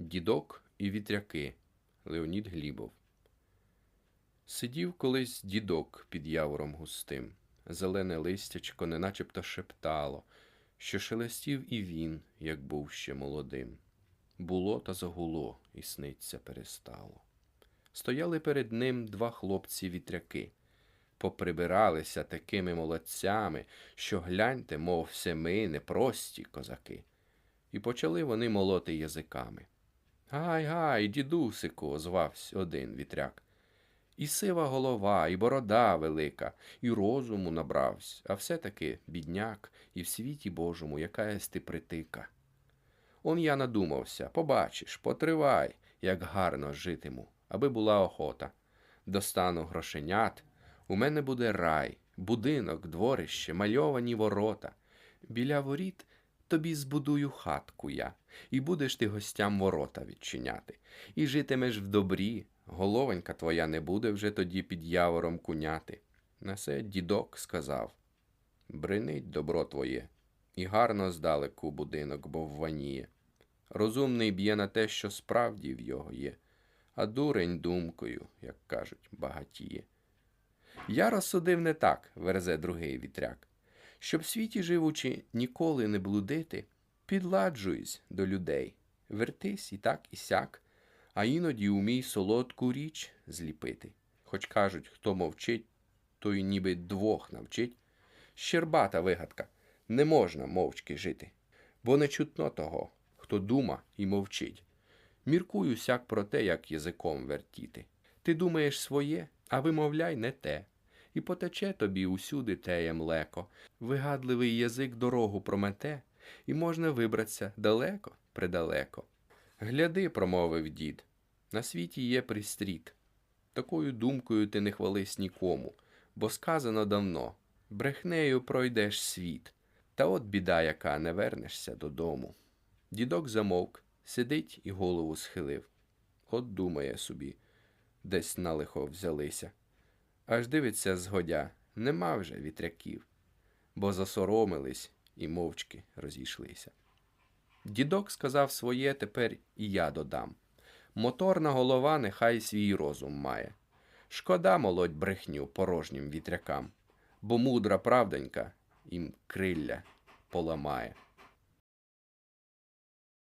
Дідок і вітряки Леонід Глібов. Сидів колись дідок під явором густим. Зелене листячко неначебто шептало, що шелестів і він, як був ще молодим. Було та загуло, і сниться перестало. Стояли перед ним два хлопці-вітряки. Поприбиралися такими молодцями, що гляньте, мов все ми непрості козаки. І почали вони молоти язиками. Гай, гай, дідусику, озвався один вітряк. І сива голова, і борода велика, і розуму набравсь, а все-таки бідняк, і в світі Божому якась ти притика. Он я надумався, побачиш, потривай, як гарно житиму, аби була охота. Достану грошенят, у мене буде рай, будинок, дворище, мальовані ворота. Біля воріт тобі збудую хатку я, і будеш ти гостям ворота відчиняти, і житимеш в добрі, головонька твоя не буде вже тоді під явором куняти. На це дідок сказав Бринить добро твоє, і гарно здалеку будинок, бо вваніє. Розумний б'є на те, що справді в його є, а дурень думкою, як кажуть, багатіє. Я розсудив не так, верзе другий вітряк. Щоб в світі живучи ніколи не блудити, підладжуйсь до людей, вертись і так і сяк, а іноді умій солодку річ зліпити. Хоч кажуть, хто мовчить, той ніби двох навчить. Щербата вигадка, не можна мовчки жити, бо не чутно того, хто дума і мовчить. Міркую сяк про те, як язиком вертіти. Ти думаєш своє, а вимовляй не те. І потече тобі усюди теє млеко. Вигадливий язик дорогу промете, і можна вибратися далеко, предалеко. Гляди, промовив дід, на світі є пристріт. Такою думкою ти не хвались нікому, бо сказано давно брехнею пройдеш світ, та от біда, яка не вернешся додому. Дідок замовк, сидить і голову схилив. От думає собі, десь на лихо взялися. Аж дивиться згодя, нема вже вітряків, бо засоромились і мовчки розійшлися. Дідок сказав своє, тепер і я додам. Моторна голова нехай свій розум має. Шкода молодь брехню порожнім вітрякам, бо мудра правдонька їм крилля поламає.